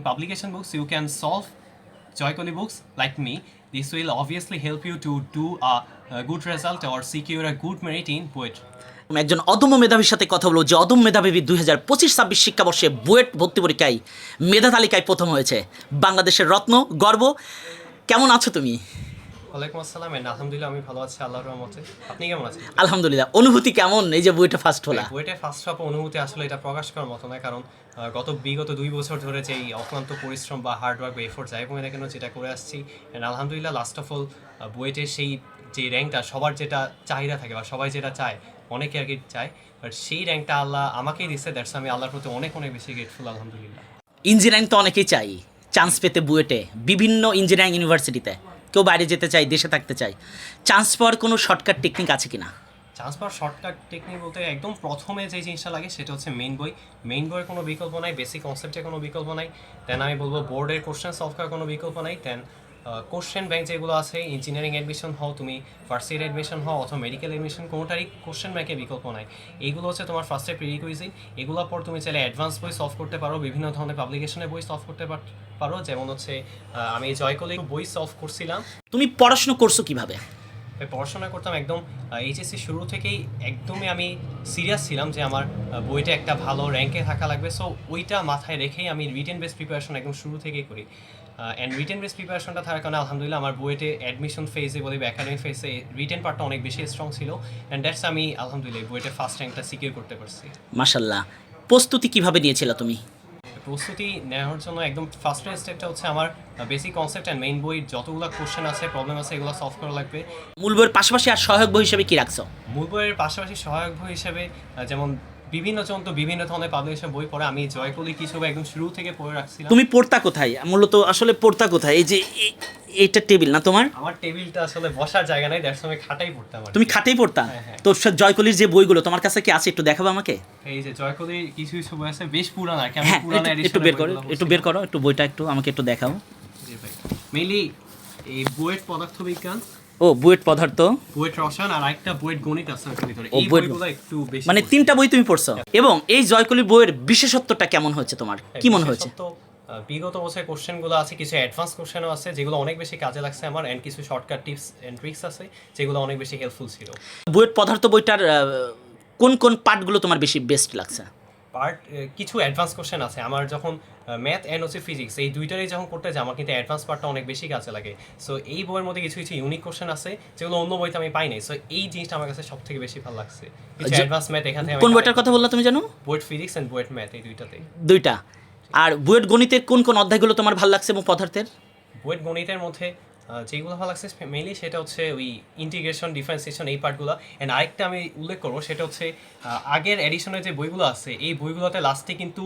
publication books you can solve joycoli books like me this will obviously help you to do a, a good result or secure a good merit in poetry একজন অদম্য মেধাবীর সাথে কথা বলব যে অদম্য মেধাবী দুই হাজার পঁচিশ ছাব্বিশ শিক্ষাবর্ষে বুয়েট ভর্তি পরীক্ষায় মেধা তালিকায় প্রথম হয়েছে বাংলাদেশের রত্ন গর্ব কেমন আছো তুমি ওয়ালাইকুম আসসালাম আলহামদুলিল্লাহ আমি ভালো আছি আল্লাহর রহমতে। আপনি কেমন আছেন? আলহামদুলিল্লাহ অনুভূতি কেমন? এই যে বুয়েটে ফার্স্ট হলা। বইটা ফার্স্ট হওয়ার অনুভূতি আসলে এটা প্রকাশ করার মতো না কারণ গত বিগত দুই বছর ধরে যে অক্লান্ত পরিশ্রম বা হার্ড ওয়ার্ক বা এফোর্ট যাই কেন যেটা করে আসছি অ্যান্ড আলহামদুলিল্লাহ লাস্ট অফ অল বুয়েটের সেই যে র্যাঙ্কটা সবার যেটা চাহিদা থাকে বা সবাই যেটা চায় অনেকে আর কি চায় বাট সেই র্যাঙ্কটা আল্লাহ আমাকেই দিচ্ছে দ্যাটস আমি আল্লাহর প্রতি অনেক অনেক বেশি গ্রেটফুল আলহামদুলিল্লাহ। ইঞ্জিনিয়ারিং তো অনেকেই চাই চান্স পেতে বুয়েটে বিভিন্ন ইঞ্জিনিয়ারিং ইউনিভার্সিটিতে কেউ বাইরে যেতে চাই দেশে থাকতে চাই চান্স পাওয়ার কোনো শর্টকাট টেকনিক আছে কিনা? চান্স পাওয়ার শর্টকাট টেকনিক বলতে একদম প্রথমে যে জিনিসটা লাগে সেটা হচ্ছে মেইন বই। মেইন বইয়ের কোনো বিকল্প নাই বেসিক কনসেপ্টের কোনো বিকল্প নাই। দেন আমি বলব বোর্ডের কোশ্চেন সলভ করার কোনো বিকল্প নাই। দেন কোশ্চেন ব্যাংক যেগুলো আছে ইঞ্জিনিয়ারিং অ্যাডমিশন হও, তুমি ফার্স্ট ইয়ার অ্যাডমিশন হও, অথবা মেডিকেল অ্যাডমিশন কোনোটারই কোশ্চেন ব্যাংকে বিকল্প নাই। এইগুলো হচ্ছে তোমার ফার্স্ট ইয়ার প্রিরিকুইজিং এগুলোর পর তুমি চাইলে অ্যাডভান্স বই সলভ করতে পারো, বিভিন্ন ধরনের পাবলিকেশনের বই সলভ করতে পার- যেমন হচ্ছে আমি আমি জয়কলে বই সলভ করছিলাম। তুমি পড়াশুনো করছ কীভাবে? আমি পড়াশোনা করতাম একদম এইচএসসি শুরু থেকেই একদমই আমি সিরিয়াস ছিলাম যে আমার বইটা একটা ভালো র্যাঙ্কে থাকা লাগবে। সো ওইটা মাথায় রেখেই আমি রিটেন বেস প্রিপারেশন একদম শুরু থেকেই করি। অ্যান্ড রিটেন বেস প্রিপারেশনটা থাকার কারণে আলহামদুলিল্লাহ আমার বইয়েতে অ্যাডমিশন ফেজে বলি বা একাডেমিক ফেজে রিটেন পার্টটা অনেক বেশি স্ট্রং ছিল। অ্যান্ড দ্যাটস আমি আলহামদুলিল্লাহ বইটা ফার্স্ট র্যাঙ্কটা সিকিউর করতে পারছি। মাসাল্লাহ প্রস্তুতি কীভাবে নিয়েছিল তুমি? প্রস্তুতি নেওয়ার জন্য একদম ফার্স্ট স্টেপটা হচ্ছে আমার বেসিক কনসেপ্ট অ্যান্ড মেইন বই যতগুলো কোশ্চেন আছে প্রবলেম আছে এগুলো সলভ করা লাগবে। মূল বইয়ের পাশাপাশি আর সহায়ক বই হিসেবে কি রাখছো? মূল বইয়ের পাশাপাশি সহায়ক বই হিসেবে যেমন বিভিন্ন জন তো বিভিন্ন ধরনের পাবলিকেশন বই পড়ে আমি জয়কলি কিছু একদম শুরু থেকে পড়ে রাখছিলাম। তুমি পড়তা কোথায়? মূলত আসলে পড়তা কোথায়? এই যে এইটা টেবিল না তোমার? আমার টেবিলটা আসলে বসার জায়গা নাই দ্যাটস আমি খাটাই পড়তাম তুমি খাটেই পড়তা? হ্যাঁ, হ্যাঁ। তো জয়কলির যে বইগুলো তোমার কাছে কি আছে? একটু দেখাবো আমাকে? এই যে জয়কলির কিছু কিছু বই আছে বেশ পুরানো আর কি আমি হ্যাঁ পুরানো একটু- একটু বের করো একটু বের করো একটু বইটা একটু আমাকে একটু দেখাও। মেইনলি এই বুয়েট পদার্থবিজ্ঞান ও বুয়েট পদার্থ। বুয়েট রসায়ন আর একটা বুয়েট গণিত আছে ভিতরে এই বইগুলো একটু বেশি মানে তিনটা বই তুমি পড়ছো। এবং এই জয়কলির বইয়ের বিশেষত্বটা কেমন হয়েছে তোমার? কি মনে হয়েছে? বিগত বছরের কোশ্চেনগুলো আছে কিছু অ্যাডভান্স কোশ্চেনও আছে যেগুলো অনেক বেশি কাজে লাগছে আমার এন্ড কিছু শর্টকাট টিপস এন্ড ট্রিক্স আছে যেগুলো অনেক বেশি হেল্পফুল ছিল। বুয়েট পদার্থ বইটার কোন কোন পার্টগুলো তোমার বেশি বেস্ট লাগছে? পার্ট কিছু অ্যাডভান্স কোশ্চেন আছে। আমার যখন ম্যাথ অ্যান্ড হচ্ছে ফিজিক্স এই দুইটারই যখন করতে যাই আমার কিন্তু অ্যাডভান্স পার্টটা অনেক বেশি কাজে লাগে। সো এই বইয়ের মধ্যে কিছু কিছু ইউনিক কোশ্চেন আছে যেগুলো অন্য বইতে আমি পাই নাই। সো এই জিনিসটা আমার কাছে সব থেকে বেশি ভালো লাগছে। কিছু অ্যাডভান্স ম্যাথ এখান থেকে কোন বইটার কথা বললা তুমি জানো? BUET physics and BUET math এই দুইটাতে। দুইটা। আর বুয়েট গণিতের কোন কোন অধ্যায়গুলো তোমার ভালো লাগছে এবং পদার্থের? বুয়েট গণিতের মধ্যে যেগুলো ভালো লাগছে মেইনলি সেটা হচ্ছে ওই ইন্টিগ্রেশন ডিফারেন্সিয়েশন এই পার্টগুলো অ্যান্ড আরেকটা আমি উল্লেখ করব সেটা হচ্ছে আগের এডিশনের যে বইগুলো আছে এই বইগুলোতে লাস্টে কিন্তু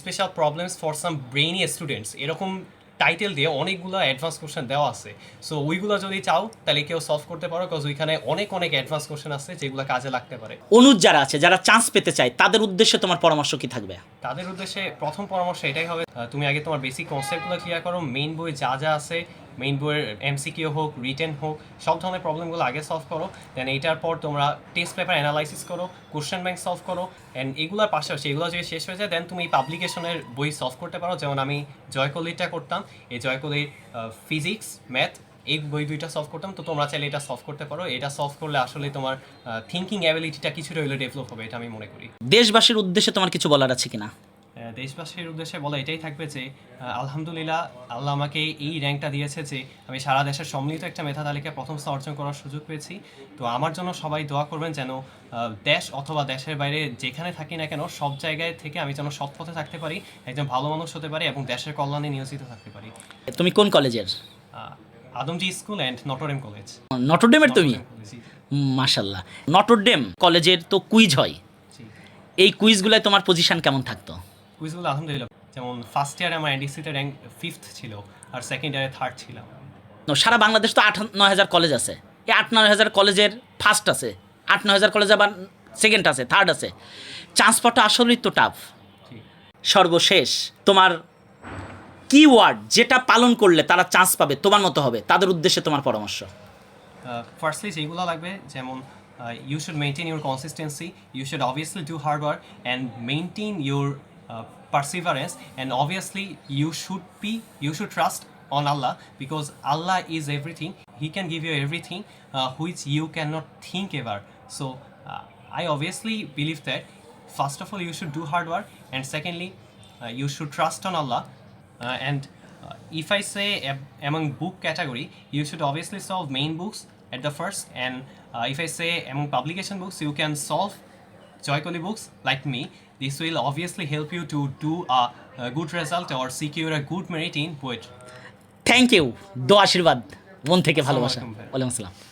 special problems for some brainy students এরকম টাইটেল দিয়ে অনেকগুলো অ্যাডভান্স কোশ্চেন দেওয়া আছে। সো ওইগুলো যদি চাও তাহলে কেউ সলভ করতে পারো বিকজ ওইখানে অনেক অনেক অ্যাডভান্স কোশ্চেন আছে যেগুলো কাজে লাগতে পারে। অনুজ যারা আছে যারা চান্স পেতে চায় তাদের উদ্দেশ্যে তোমার পরামর্শ কি থাকবে? তাদের উদ্দেশ্যে প্রথম পরামর্শ এটাই হবে তুমি আগে তোমার বেসিক কনসেপ্টগুলো ক্লিয়ার করো মেইন বই যা যা আছে মেইন বইয়ের এমসিকিউ হোক রিটেন হোক, সব ধরনের প্রবলেমগুলো আগে সলভ করো। দেন এইটার পর তোমরা টেস্ট পেপার অ্যানালাইসিস করো কোশ্চেন ব্যাংক সলভ করো। অ্যান্ড এগুলোর পাশাপাশি, এগুলো যদি শেষ হয়ে যায় দেন তুমি পাবলিকেশনের বই সলভ করতে পারো। যেমন আমি জয়কলিটা করতাম। এই জয়কলির ফিজিক্স ম্যাথ এই বই দুইটা সলভ করতাম। তো তোমরা চাইলে এটা সলভ করতে পারো। এটা সলভ করলে আসলে তোমার থিঙ্কিং অ্যাবিলিটিটা কিছুটা হইলে ডেভেলপ হবে, এটা আমি মনে করি। দেশবাসীর উদ্দেশ্যে তোমার কিছু বলার আছে কিনা? দেশবাসীর উদ্দেশ্যে বলা এটাই থাকবে যে আলহামদুলিল্লাহ আল্লাহ আমাকে এই র্যাঙ্কটা দিয়েছে যে আমি সারা দেশের সম্মিলিত একটা মেধা তালিকায় প্রথম স্থান অর্জন করার সুযোগ পেয়েছি। তো আমার জন্য সবাই দোয়া করবেন যেন দেশ অথবা দেশের বাইরে যেখানে থাকি না কেন সব জায়গায় থেকে আমি যেন সৎ পথে থাকতে পারি একজন ভালো মানুষ হতে পারি এবং দেশের কল্যাণে নিয়োজিত থাকতে পারি। তুমি কোন কলেজের? Adamjee school and Notre Dame college. নটরডেমের তুমি? মাশাল্লাহ নটরডেম কলেজের তো কুইজ হয়। এই কুইজগুলোয় তোমার পজিশন কেমন থাকতো? কুইজগুলো আলহামদুলিল্লাহ। যেমন ফার্স্ট ইয়ারে আমার এনডিসিতে র্যাঙ্ক ফিফথ ছিল আর সেকেন্ড ইয়ারে থার্ড ছিলাম। সারা বাংলাদেশ তো আট নয় হাজার কলেজ আছে। এই আট নয় হাজার কলেজের ফার্স্ট আছে। আট নয় হাজার কলেজ আবার সেকেন্ড আছে থার্ড আছে। চান্স পাওয়াটা আসলেই তো টাফ সর্বশেষ তোমার কিওয়ার্ড যেটা পালন করলে তারা চান্স পাবে তোমার মতো হবে। তাদের উদ্দেশ্যে তোমার পরামর্শ। ফার্স্টলি যেগুলো লাগবে যেমন you should maintain your consistency you should obviously do hard work and maintain Uh, perseverance and obviously you should be you should trust on Allah because Allah is everything. He can give you everything uh, which you cannot think ever. So uh, I obviously believe that first of all you should do hard work and secondly uh, you should trust on Allah. Uh, and uh, if I say among book category you should obviously solve main books at the first and if I say among publication books you can solve Joycoli books like me. This will obviously help you to do a, a good result or secure a good merit in poetry. Thank you though আশীর্বাদ মন থেকে ভালোবাসা ওয়ালাইকুম আসসালাম